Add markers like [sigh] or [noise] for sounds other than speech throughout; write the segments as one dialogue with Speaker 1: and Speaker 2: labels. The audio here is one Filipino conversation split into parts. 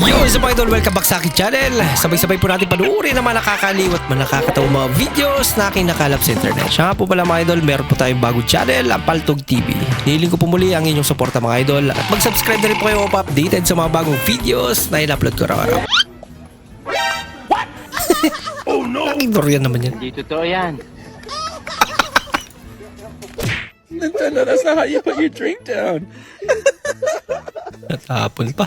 Speaker 1: Yo, sa mga idol, welcome back sa aking channel. Sabay-sabay po natin panuorin ang mga nakakaliw at mga nakakatawang mga videos na aking nakalap sa internet. Siya nga po pala mga idol, meron po tayong bagong channel, ang Paltog TV. Nihiling ko po muli ang inyong suporta mga idol at mag-subscribe na rin po kayo upang updated sa mga bagong videos na in-upload ko araw-araw. What? oh no! Nakidor yan naman yan.
Speaker 2: Hindi totoo yan.
Speaker 3: That's not how you put your drink down.
Speaker 1: Natapon pa.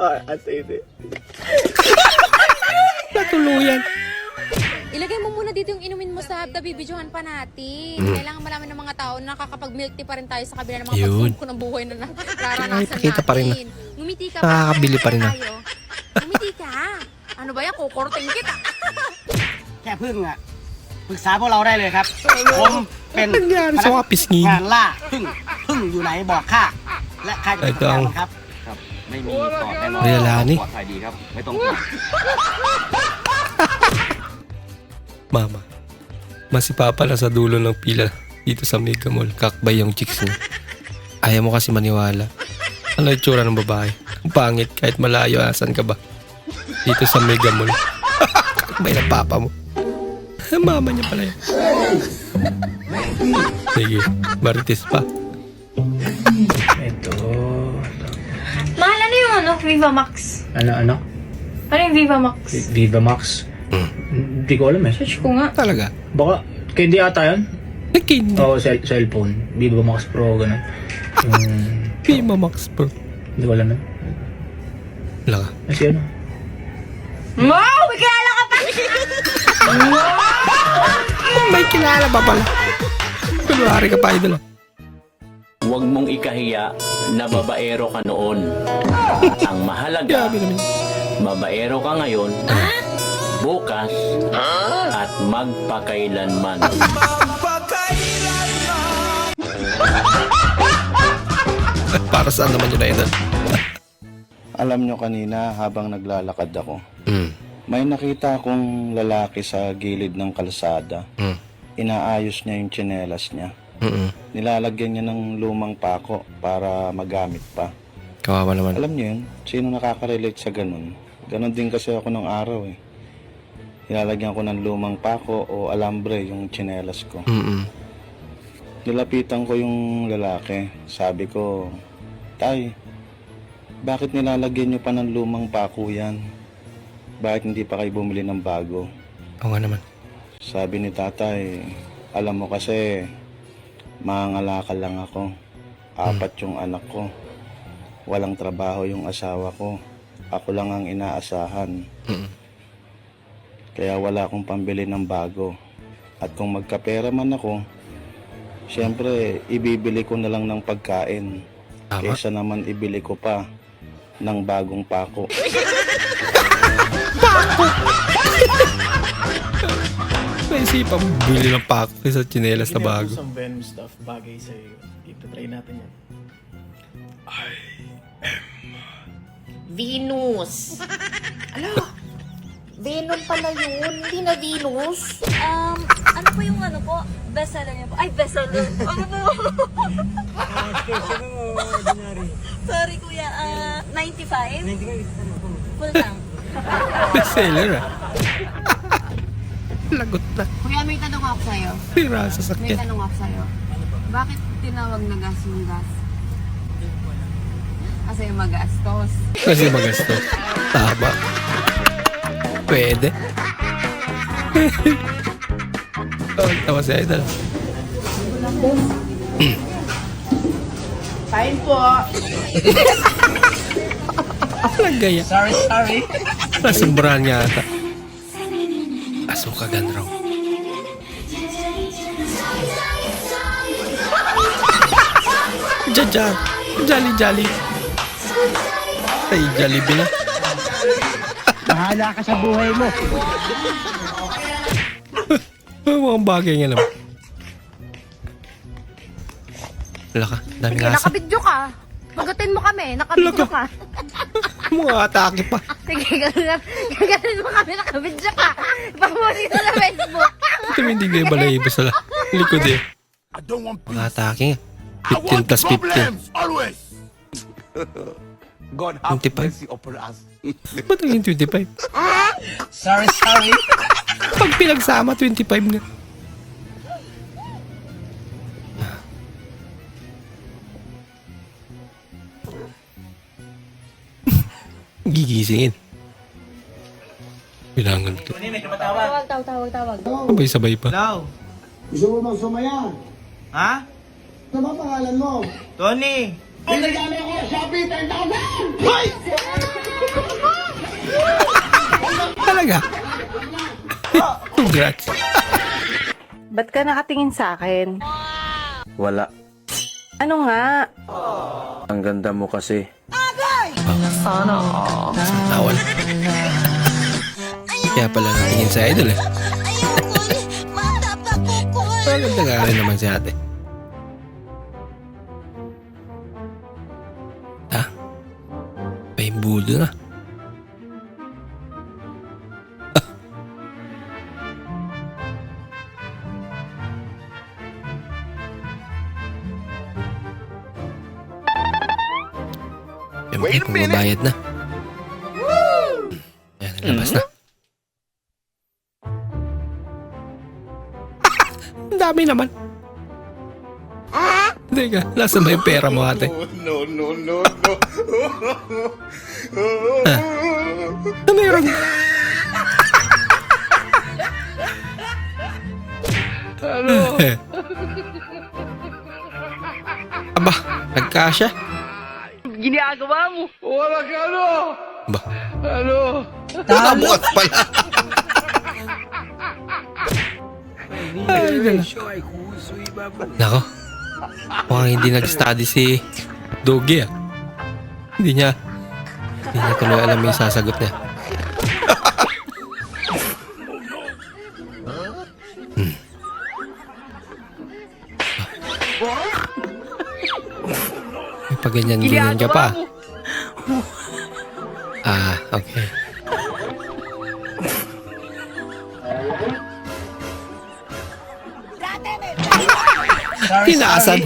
Speaker 3: Alright, I saved it.
Speaker 1: Natuluyan.
Speaker 4: Ilagay mo muna dito yung inumin mo sa hapta, bibidyohan pa natin. Kailangan malaman ng mga tao na nakakapag-milk tea pa rin tayo sa kabila ng mga
Speaker 1: Yun.
Speaker 4: pagsubok ng buhay na nararanasan
Speaker 1: Nakikita
Speaker 4: natin.
Speaker 1: pa rin na.
Speaker 4: Ngumiti ka
Speaker 1: Nakakabili pa rin na.
Speaker 4: tayo. Ngumiti ka. Ano ba yan? Kukorting kita.
Speaker 5: แค่พึ่งอ่ะปรึกษาพวกเราได้เลยครับ ผมเป็น
Speaker 1: Nangyari sa mga pisngin.
Speaker 5: งานล่าพึ่งพึ่งอยู่ไหนบอกข้าและข้าจะไป
Speaker 1: ไอ้
Speaker 5: จัด
Speaker 1: ตอง
Speaker 5: การมันครับ
Speaker 2: ครับ ไม่มีตอบแน่นอน
Speaker 1: เวลานี่
Speaker 2: ปลอดภัยดีครับ ไม่ต้องห่วง
Speaker 1: Mama, [laughs] masipa pala sa dulo ng pila dito sa Mega Mall. Kakbay yung chicks niya. Ayaw mo kasi maniwala. Ano yung tsura ng babae? Ang pangit kahit malayo. Asan ka ba? Dito sa Mega Mall. [laughs] Kakbay ng papa mo. [laughs] Mama niya pala yan. Sige, marites pa.
Speaker 6: Ano? Viva Max.
Speaker 3: Ano, ano?
Speaker 6: Ano yung Viva Max?
Speaker 3: Viva Max? Hindi ko alam eh.
Speaker 6: Search ko nga.
Speaker 1: Talaga.
Speaker 3: Baka, kaya hindi ata yun?
Speaker 1: Nagkindi.
Speaker 3: Oo, cell, cellphone. Viva Max Pro, ganun. [laughs] Yung,
Speaker 1: Pima Max Pro.
Speaker 3: hindi ko alam yun.
Speaker 1: Wala ka.
Speaker 3: Kasi ano?
Speaker 6: Wow! May kilala ka pa!
Speaker 1: May kilala pa pala. Kunwari ka pa idol.
Speaker 7: Huwag mong ikahiya na babaero ka noon. [laughs] Ang mahalaga, babaero ka ngayon, bukas, at magpakailanman. [laughs]
Speaker 1: Para saan naman yun idol?
Speaker 8: Alam nyo kanina habang naglalakad ako,
Speaker 1: Hmm.
Speaker 8: may nakita akong lalaki sa gilid ng kalsada.
Speaker 1: Hmm.
Speaker 8: Inaayos niya yung tsinelas niya.
Speaker 1: Mm-mm.
Speaker 8: Nilalagyan niya ng lumang pako para magamit pa.
Speaker 1: Kawawa naman.
Speaker 8: Alam niyo yun, sino nakaka-relate sa ganun? Ganon din kasi ako nung araw eh. Nilalagyan ko ng lumang pako o alambre yung tsinelas ko.
Speaker 1: Mm-mm.
Speaker 8: Nilapitan ko yung lalaki. Sabi ko, Tay, bakit nilalagyan niyo pa ng lumang pako yan? Bakit hindi pa kayo bumili ng bago?
Speaker 1: Oo nga naman.
Speaker 8: Sabi ni tatay, alam mo kasi, mangangalakal lang ako. Apat yung anak ko. Walang trabaho yung asawa ko. Ako lang ang inaasahan. Kaya wala akong pambili ng bago. At kung magkapera man ako, syempre, ibibili ko na lang ng pagkain.
Speaker 1: Tama.
Speaker 8: Kaysa naman ibili ko pa ng bagong pako. [laughs]
Speaker 1: Naisipan mo, bili ng pako sa chinelas na bago.
Speaker 9: Some Venom stuff bagay sa'yo. Ipatry natin yan.
Speaker 10: Venus. [laughs] Ala, Venom pala yun, hindi na Venus.
Speaker 6: Um, ano po yung ano po? Bestseller niya po. Ay, bestseller. [laughs] Ano po? [laughs] Sorry kuya, ah, 95? 95. Full tank.
Speaker 1: Bestseller ah. Lagot na.
Speaker 10: Kuya, may tanong ako sa'yo.
Speaker 1: Pira sa
Speaker 10: May
Speaker 1: sakyan.
Speaker 10: tanong ako sa'yo. Bakit tinawag na gas yung gas? Kasi magastos.
Speaker 1: Kasi magasto. Tama. Pwede. oh, tama si Idol.
Speaker 5: Kain po.
Speaker 1: Walang gaya.
Speaker 5: Sorry, sorry.
Speaker 1: Nasumbrahan niya ata. Asuka gan raw. Jaja. Jolly Jolly. Ay, Jollibee na.
Speaker 5: Bahala ka sa buhay mo.
Speaker 1: Mga bagay nga naman. Wala ka, daming asa.
Speaker 4: Nakabidyo ka. Pagatin mo kami. Nakabidyo ka.
Speaker 1: Mga atake pa.
Speaker 4: Sige, ganun, ganun mo kami. Nakabidyo ka. Pamuli ko sa Facebook.
Speaker 1: Ito hindi kayo balahibo sa likod eh. Mga atake nga. 15 plus 15.
Speaker 3: God have
Speaker 1: 25.
Speaker 3: mercy upon us. [laughs]
Speaker 1: Ba't naging 25?
Speaker 5: Sorry, sorry.
Speaker 1: Pag pinagsama, 25 nga. Gigisingin. Bilangan ko.
Speaker 6: Tawag, tawag, tawag, tawag.
Speaker 1: Sabay-sabay pa.
Speaker 5: Hello?
Speaker 11: Gusto mo bang sumaya?
Speaker 5: Ha?
Speaker 11: Ano ba pangalan mo?
Speaker 5: Tony?
Speaker 11: Pinagdami ako sa Shopee 10,000!
Speaker 1: Talaga? Congrats.
Speaker 10: Ba't ka nakatingin sa akin?
Speaker 8: Wala.
Speaker 10: Ano nga?
Speaker 8: Ang ganda mo kasi.
Speaker 1: Tawal. Kaya pala natingin sa idol eh. Maganda nga rin naman si ate. Ha? Paimbudo na. Siyempre, pumabayad na. Ayan, nalabas na. [laughs] Ang dami naman. Teka, nasa ba yung pera mo ate? [laughs]
Speaker 3: No, no, no, no.
Speaker 1: Ano meron? Ano? [laughs] Aba, nagkasya.
Speaker 5: Ginagawa mo.
Speaker 3: Wala ka ano?
Speaker 1: Ba,
Speaker 3: Ano?
Speaker 1: nakabukas pala. Ay, nala. Nako. Mukhang hindi nag-study si Dogi ah. Hindi niya, hindi niya tuloy alam yung sasagot niya. Hmm. May pag ganyan-ganyan ka pa. Ah, okay. Tinasan.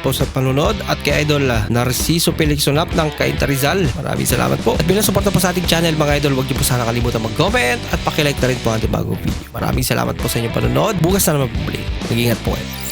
Speaker 1: po sa panonood at kay Idol uh, Narciso Pelixonap ng Cainta Rizal. Maraming salamat po. At bilang suporta po sa ating channel mga idol, huwag niyo po sana kalimutan mag-comment at pakilike na rin po ang ating bagong video. Maraming salamat po sa inyong panonood. Bukas na naman po muli. Mag-ingat po kayo.